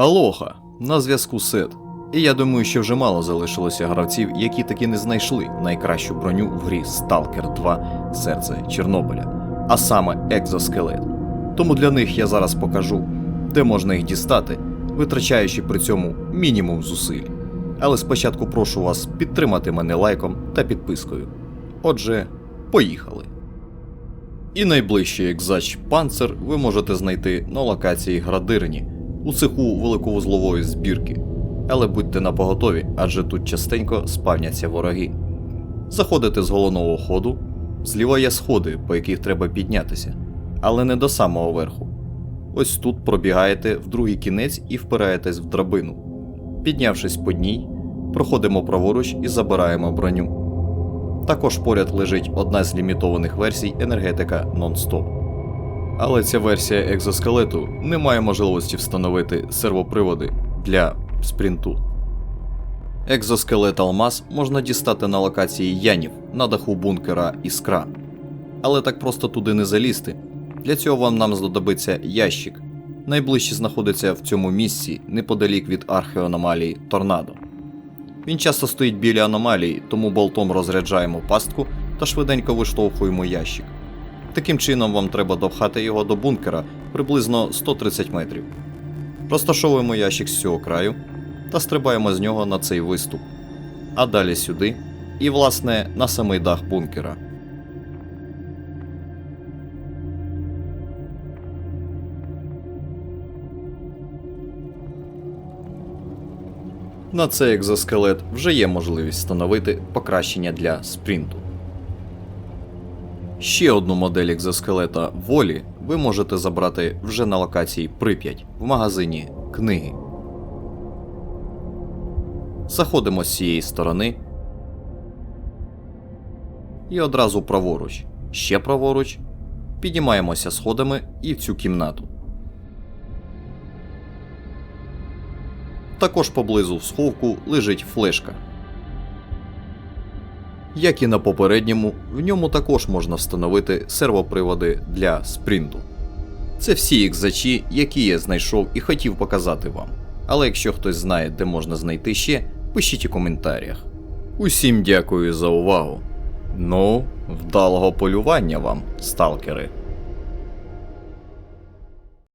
Алоха, на зв'язку Сет. І я думаю, що вже мало залишилося гравців, які таки не знайшли найкращу броню в грі Stalker 2 Серце Чорнобиля, а саме екзоскелет. Тому для них я зараз покажу, де можна їх дістати, витрачаючи при цьому мінімум зусиль. Але спочатку прошу вас підтримати мене лайком та підпискою. Отже, поїхали. І найближчий екзач панцир ви можете знайти на локації Градирні у цеху великовузлової збірки. Але будьте напоготові, адже тут частенько спавняться вороги. Заходите з головного ходу, зліва є сходи, по яких треба піднятися, але не до самого верху. Ось тут пробігаєте в другий кінець і впираєтесь в драбину. Піднявшись по ній, проходимо праворуч і забираємо броню. Також поряд лежить одна з лімітованих версій енергетика Non-Stop. Але ця версія екзоскелету не має можливості встановити сервоприводи для спринту. Екзоскелет Алмаз можна дістати на локації Янів на даху бункера Іскра. Але так просто туди не залізти. Для цього вам нам знадобиться ящик. Найближчий знаходиться в цьому місці неподалік від археаномалії Торнадо. Він часто стоїть біля аномалії, тому болтом розряджаємо пастку та швиденько виштовхуємо ящик. Таким чином вам треба допхати його до бункера приблизно 130 метрів. Розташовуємо ящик з цього краю та стрибаємо з нього на цей виступ, а далі сюди і, власне, на самий дах бункера. На цей екзоскелет вже є можливість встановити покращення для спринту. Ще одну модель екзоскелета волі ви можете забрати вже на локації Прип'ять в магазині книги. Заходимо з цієї сторони. І одразу праворуч. Ще праворуч. Піднімаємося сходами і в цю кімнату. Також поблизу в сховку лежить флешка. Як і на попередньому, в ньому також можна встановити сервоприводи для спринту. Це всі ікзачі, які я знайшов і хотів показати вам. Але якщо хтось знає, де можна знайти ще, пишіть у коментарях. Усім дякую за увагу. Ну, вдалого полювання вам, сталкери!